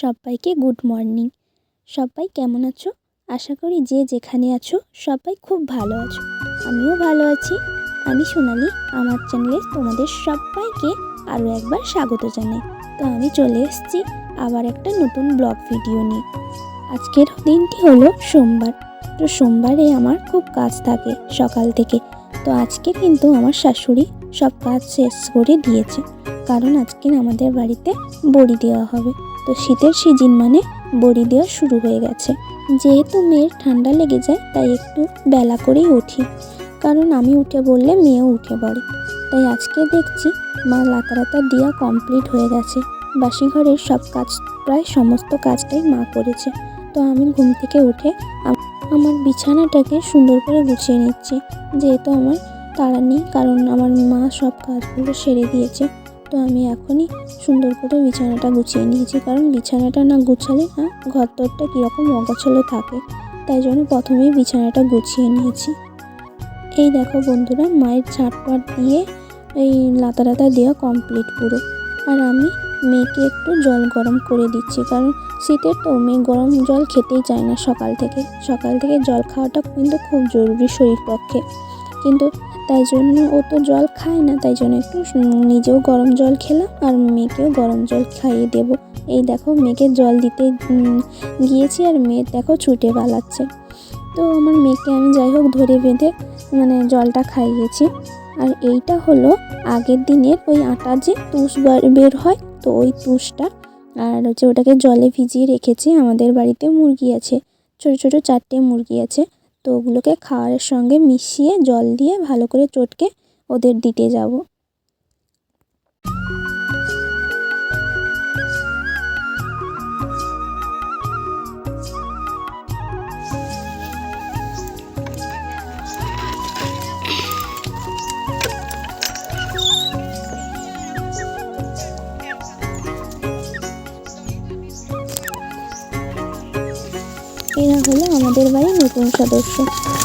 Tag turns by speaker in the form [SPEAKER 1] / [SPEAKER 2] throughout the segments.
[SPEAKER 1] সবাইকে good morning. সবাই কেমন আছো? আশা করি যে যেখানে আছো সবাই খুব ভালো আছো। আমিও ভালো আছি। আমি সোনালি, আমার চ্যানেলে তোমাদের সবাইকে আরও একবার স্বাগত জানাই। তো আমি চলে এসেছি আবার একটা নতুন ব্লগ ভিডিও নিয়ে। আজকের দিনটি হলো সোমবার। তো সোমবারে আমার খুব কাজ থাকে সকাল থেকে। তো আজকে কিন্তু আমার শাশুড়ি সব কাজ শেষ করে দিয়েছে। কারণ আজকে আমাদের বাড়িতে বড়ি দেওয়া হবে। তো শীতের সিজন মানে বড়ি দেওয়া শুরু হয়ে গেছে। যেহেতু মেয়ের ঠান্ডা লেগে যায়, তাই একটু বেলা করেই উঠি। কারণ আমি উঠে বললে মেয়েও উঠে পড়ে। তাই আজকে দেখছি মা লাতারাতা দেওয়া কমপ্লিট হয়ে গেছে। বাসি ঘরের সব কাজ, প্রায় সমস্ত কাজটাই মা করেছে। তো আমি ঘুম থেকে উঠে আমার বিছানাটাকে সুন্দর করে গুছিয়ে নিচ্ছি। যেহেতু আমার তাড়া নেই, কারণ আমার মা সব কাজগুলো সেরে দিয়েছে। তো আমি এখনই সুন্দর করে বিছানাটা গুছিয়ে নিয়েছি। কারণ বিছানাটা না গুছালে না ঘর দরটা কীরকম অগোছালো থাকে। তাই জন্য প্রথমেই বিছানাটা গুছিয়ে নিয়েছি। এই দেখো বন্ধুরা, মায়ের ঝাঁটপাট দিয়ে এই লাতা লাতা দেওয়া কমপ্লিট পুরো। আর আমি মেয়েকে একটু জল গরম করে দিচ্ছি, কারণ শীতের তো মেয়ে গরম জল খেতেই চায় না সকাল থেকে। সকাল থেকে জল খাওয়াটা কিন্তু খুব জরুরি শরীর পক্ষে। কিন্তু তাই জন্য ও তো জল খায় না, তাই জন্য একটু নিজেও গরম জল খেলাম আর মেয়েকেও গরম জল খাইয়ে দেব। এই দেখো মেয়েকে জল দিতে গিয়েছি আর মেয়ে দেখো ছুটে পালাচ্ছে। তো আমার মেয়েকে আমি যাই হোক ধরে বেঁধে মানে জলটা খাইয়েছি। আর এইটা হলো আগের দিনের ওই আটা যে তুষ বার- হয়, তো ওই তুষটা। আর হচ্ছে ওটাকে জলে ভিজিয়ে রেখেছি, আমাদের বাড়িতে মুরগি আছে, ছোটো ছোটো চারটে মুরগি আছে। তো ওগুলোকে খাওয়ারের সঙ্গে মিশিয়ে জল দিয়ে ভালো করে চটকে ওদের দিতে যাব। এরা হলো আমাদের বাড়ির নতুন সদস্য।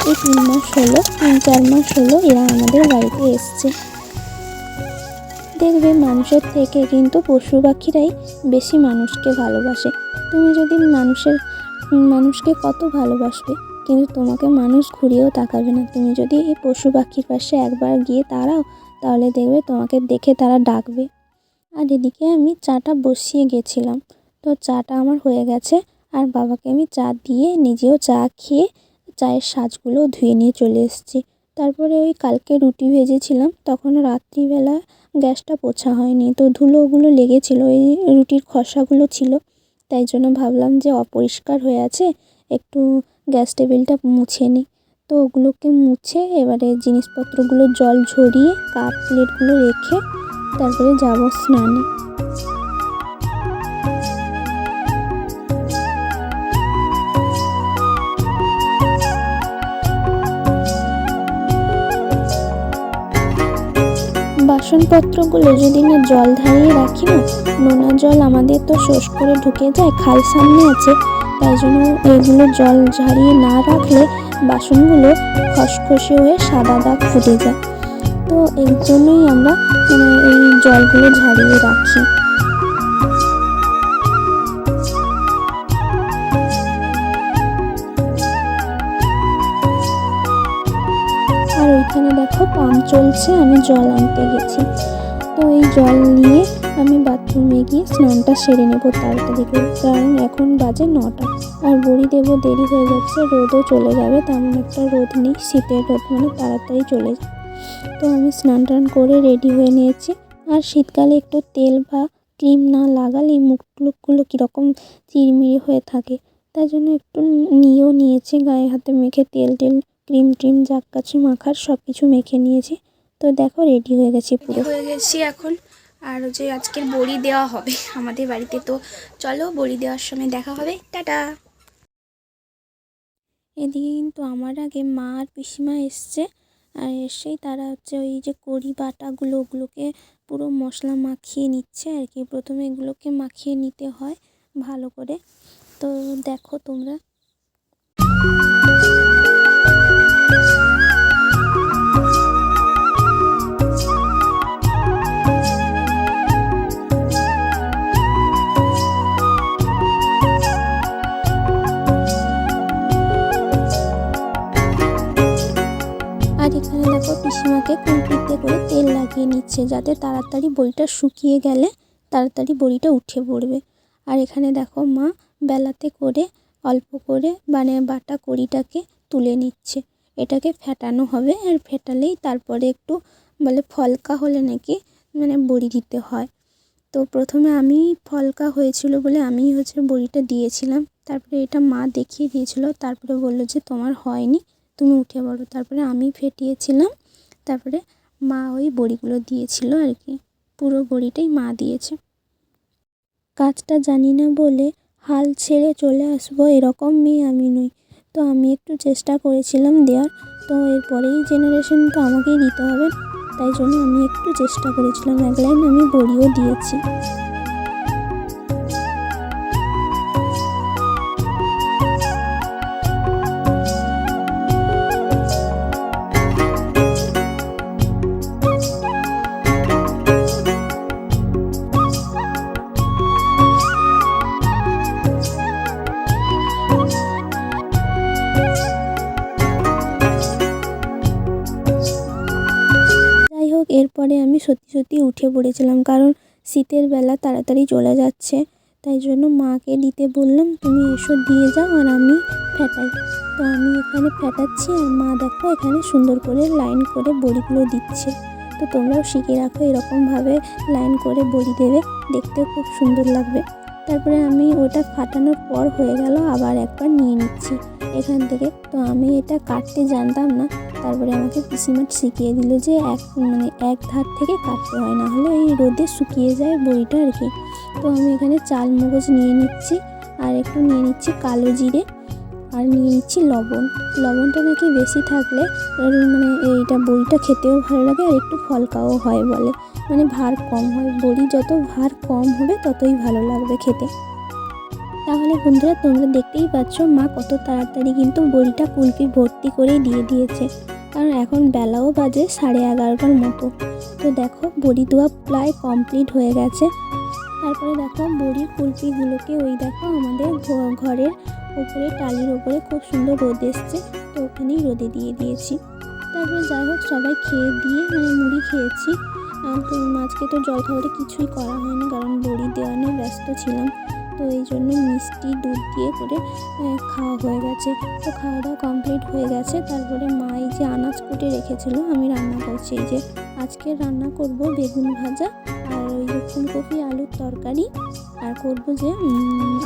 [SPEAKER 1] এই তিন মাস হলো, তিন, চার মাস হলো এরা আমাদের বাড়িতে এসছে। দেখবে মানুষের থেকে কিন্তু পশু পাখিরাই বেশি মানুষকে ভালোবাসে। তুমি যদি মানুষের, মানুষকে কত ভালোবাসবে, কিন্তু তোমাকে মানুষ ঘুরিয়েও তাকাবে না। তুমি যদি এই পশু পাখির পাশে একবার গিয়ে দাঁড়াও, তাহলে দেখবে তোমাকে দেখে তারা ডাকবে। আর এদিকে আমি চাটা বসিয়ে গেছিলাম। তো চাটা আমার হয়ে গেছে। আর বাবাকে আমি চা দিয়ে নিজেও চা খেয়ে চায়ের সাজগুলো ধুয়ে নিয়ে চলে এসেছি। তারপরে ওই কালকে রুটি ভেজেছিলাম, তখন রাত্রিবেলা গ্যাসটা পোছা হয়নি। তো ধুলোগুলো লেগেছিলো, এই রুটির খসাগুলো ছিল। তাই জন্য ভাবলাম যে অপরিষ্কার হয়ে আছে, একটু গ্যাস টেবিলটা মুছে নিই। তো ওগুলোকে মুছে এবারে জিনিসপত্রগুলো জল ঝরিয়ে কাপ প্লেটগুলো রেখে তারপরে যাব স্নানে। বাসনপত্রগুলো যদি না জল ধারিয়ে রাখি না, নোনা জল আমাদের তো শোষ করে ঢুকে যায়, খাল সামনে আছে। তাই জন্য এগুলো জল ঝারিয়ে না রাখলে বাসনগুলো খসখসে হয়ে সাদা দাগ ফুটে যায়। তো এর জন্যই আমরা মানে এই জলগুলো ঝারিয়ে রাখি। ওইখানে দেখো পাম্প চলছে, আমি জল আনতে গেছি। তো এই জল নিয়ে আমি বাথরুমে গিয়ে স্নানটা সেরে নেব তাড়াতাড়ি করে কারণ এখন বাজে নটা। আর বড়ি দেবো, দেরি হয়ে যাচ্ছে, রোদও চলে যাবে, তেমন একটা রোদ নেই, শীতের রোদ মানে তাড়াতাড়ি চলে যায়। তো আমি স্নান টান করে রেডি হয়ে নিয়েছি। আর শীতকালে একটু তেল বা ক্রিম না লাগালে মুখ কীরকম চিরমিরি হয়ে থাকে, তাই জন্য একটু নিয়েও নিয়েছি, গায়ে হাতে মেখে তেল টেল ক্রিম ট্রিম যা কাছে মাখার সব কিছু মেখে নিয়েছি। তো দেখো রেডি হয়ে গেছি পুরো।
[SPEAKER 2] হয়ে গেছি এখন। আর যে আজকের বড়ি দেওয়া হবে আমাদের বাড়িতে। তো চলো বড়ি দেওয়ার সময় দেখা হবে। টাটা!
[SPEAKER 1] এদিকে কিন্তু আমার আগে মা আর পিসিমা এসছে। আর এসেই তারা হচ্ছে ওই যে কড়ি বাটাগুলো ওগুলোকে পুরো মশলা মাখিয়ে নিচ্ছে আর কি। প্রথমে এগুলোকে মাখিয়ে নিতে হয় ভালো করে। তো দেখো তোমরা। আর এখানে দেখো পিসিমাকে করে তেল লাগিয়ে নিচ্ছে যাতে তাড়াতাড়ি বড়িটা শুকিয়ে গেলে তাড়াতাড়ি বড়িটা উঠে পড়বে। আর এখানে দেখো মা বেলাতে করে অল্প করে মানে বাটা কড়িটাকে তুলে নিচ্ছে। এটাকে ফেটানো হবে আর ফেটালেই তারপরে একটু বলে ফলকা হলে নাকি মানে বড়ি দিতে হয়। তো প্রথমে আমি ফলকা হয়েছিল বলে আমি হচ্ছে বড়িটা দিয়েছিলাম। তারপরে এটা মা দেখিয়ে দিয়েছিল, তারপরে বলল যে তোমার হয়নি, তুমি উঠে পড়ো। তারপরে আমি ফেটিয়েছিলাম, তারপরে মা ওই বড়িগুলো দিয়েছিল আর কি, পুরো বড়িটাই মা দিয়েছে। কাজটা জানি না বলে হাল ছেড়ে চলে আসব এরকম মেয়ে আমি নই। তো আমি একটু চেষ্টা করেছিলাম দেওয়ার। তো এরপরেই জেনারেশন তো আমাকেই দিতে হবে। তাই জন্য আমি একটু চেষ্টা করেছিলাম। এক লাইন আমি বড়িও দিয়েছি। এরপরে আমি সত্যি সত্যি উঠে পড়েছিলাম, কারণ শীতের বেলা তাড়াতাড়ি চলে যাচ্ছে। তাই জন্য মাকে দিতে বললাম, তুমি এসো, দিয়ে যাও আর আমি ফেটাই। তো আমি এখানে ফেটাচ্ছি আর মা দেখো এখানে সুন্দর করে লাইন করে বড়িগুলো দিচ্ছে। তো তোমরাও শিখে রাখো এরকমভাবে লাইন করে বড়ি দেবে দেখতে খুব সুন্দর লাগবে। তারপরে আমি ওটা ফাটানোর পর হয়ে গেল, আবার একবার নিয়ে নিচ্ছি এখান থেকে। তো আমি এটা কাটতে জানতাম না তারপরে আমাকে পিসিমাট শিখিয়ে দিল যে এক মানে এক ধার থেকে কাটতে হয়, না হলে এই রোদে শুকিয়ে যায় বড়িটা আর কি। তো আমি এখানে চাল মগজ নিয়ে নিচ্ছি, আর একটু নিয়ে নিচ্ছি কালো জিরে, আর নিয়ে নিচ্ছি লবণ। লবণটা নাকি বেশি থাকলে মানে এইটা বড়িটা খেতেও ভালো লাগে, আর একটু ফলকাও হয় বলে। মানে ভার কম হয়, বড়ি যত ভার কম হবে ততই ভালো লাগবে খেতে। তাহলে বন্ধুরা তোমরা দেখতেই পাচ্ছ মা কত তাড়াতাড়ি কিন্তু বড়িটা কুলপি ভর্তি করে দিয়ে দিয়েছে। কারণ এখন বেলাও বাজে সাড়ে এগারোটার মতো। তো দেখো, বড়ি দেওয়া প্রায় কমপ্লিট হয়ে গেছে। তারপরে দেখো, বড়ির কুলপিগুলোকে ওই দেখো আমাদের ঘরের ওপরে, টালির ওপরে খুব সুন্দর রোদ এসছে। তো ওখানেই রোদে দিয়ে দিয়েছি। তারপরে যাই হোক, সবাই খেয়ে দিয়ে মানে মুড়ি খেয়েছি। তো আজকে তো জল খাবারে কিছুই করা হয়নি, কারণ বড়ি দেওয়া নিয়ে ব্যস্ত ছিলাম। তো এই জন্য মিষ্টি দুধ দিয়ে করে খাওয়া হয়ে গেছে। তো খাওয়া দাওয়া কমপ্লিট হয়ে গেছে। তারপরে মা এই যে আনাজ কুটে রেখেছিল, আমি রান্না করছি। এই যে আজকে রান্না করব বেগুন ভাজা আর ওই যে ফুলকপি আলুর তরকারি আর করব যে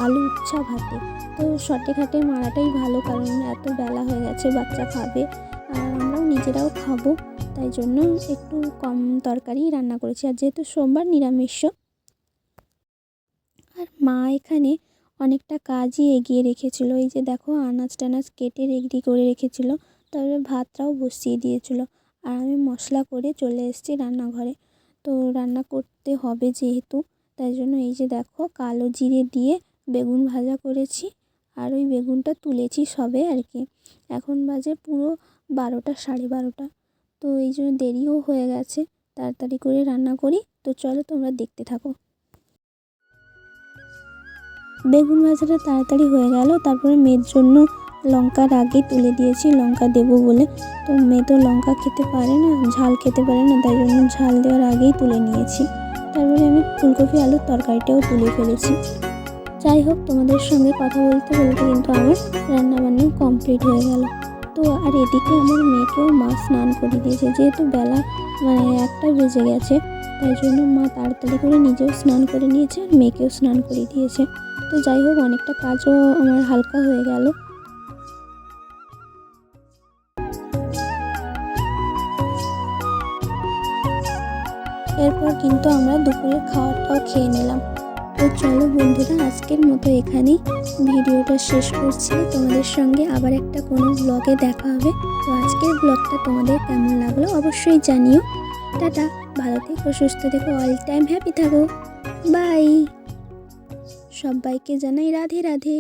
[SPEAKER 1] আলু উচ্ছা ভাতে। তো শর্টে খাটে মারাটাই ভালো, কারণ এত বেলা হয়ে গেছে, বাচ্চা খাবে। আর আমরাও নিজেরাও খাব। তাই জন্য একটু কম তরকারি রান্না করেছি। আর যেহেতু সোমবার নিরামিষ মা এখানে অনেকটা কাজই এগিয়ে রেখেছিল। এই যে দেখো আনাজ টানাজ কেটে রেডি করে রেখেছিল, তারপরে ভাতটাও বসিয়ে দিয়েছিল আর আমি মশলা করে চলে এসেছি রান্নাঘরে। তো রান্না করতে হবে যেহেতু, তাই জন্য এই যে দেখো, কালো জিরে দিয়ে বেগুন ভাজা করেছি আর ওই বেগুনটা তুলেছি সবে আর কি। এখন বাজে পুরো বারোটা, সাড়ে বারোটা। তো এই জন্য দেরিও হয়ে গেছে, তাড়াতাড়ি করে রান্না করি। তো চলো তোমরা দেখতে থাকো। বেগুন ভাজাটা তাড়াতাড়ি হয়ে গেল। তারপরে মেয়ের জন্য লঙ্কার আগে তুলে দিয়েছি, লঙ্কা দেবো বলে। তো মেয়ে তো লঙ্কা খেতে পারে না, ঝাল খেতে পারে না, তাই জন্য ঝাল দেওয়ার আগেই তুলে নিয়েছি। তারপরে আমি ফুলকপি আলুর তরকারিটাও তুলে ফেলেছি। যাই হোক, তোমাদের সঙ্গে কথা বলতে বলতে কিন্তু আমার রান্নাবান্না কমপ্লিট হয়ে গেল। তো আর এদিকে আমার মেয়েকেও মা স্নান করে দিয়েছে, যেহেতু বেলা মানে একটা বেজে গেছে, তাই জন্য মা তাড়াতাড়ি করে নিজেও স্নান করে নিয়েছে আর মেয়েকেও স্নান করে দিয়েছে। তো যাই হোক, অনেকটা কাজও আমার হালকা হয়ে গেল। এরপর কিন্তু আমরা দুপুরের খাওয়াটাও খেয়ে নিলাম। তো চলো বন্ধুরা, আজকের মতো এখানেই ভিডিওটা শেষ করছি। তোমাদের সঙ্গে আবার একটা কোনো ব্লগে দেখা হবে। তো আজকের ব্লগটা তোমাদের কেমন লাগল অবশ্যই জানিও। টাটা, ভালো থেকো, সুস্থ থেকো অল টাইম হ্যাপি থাকো। বাই সবাইকে জানাই রাধে রাধে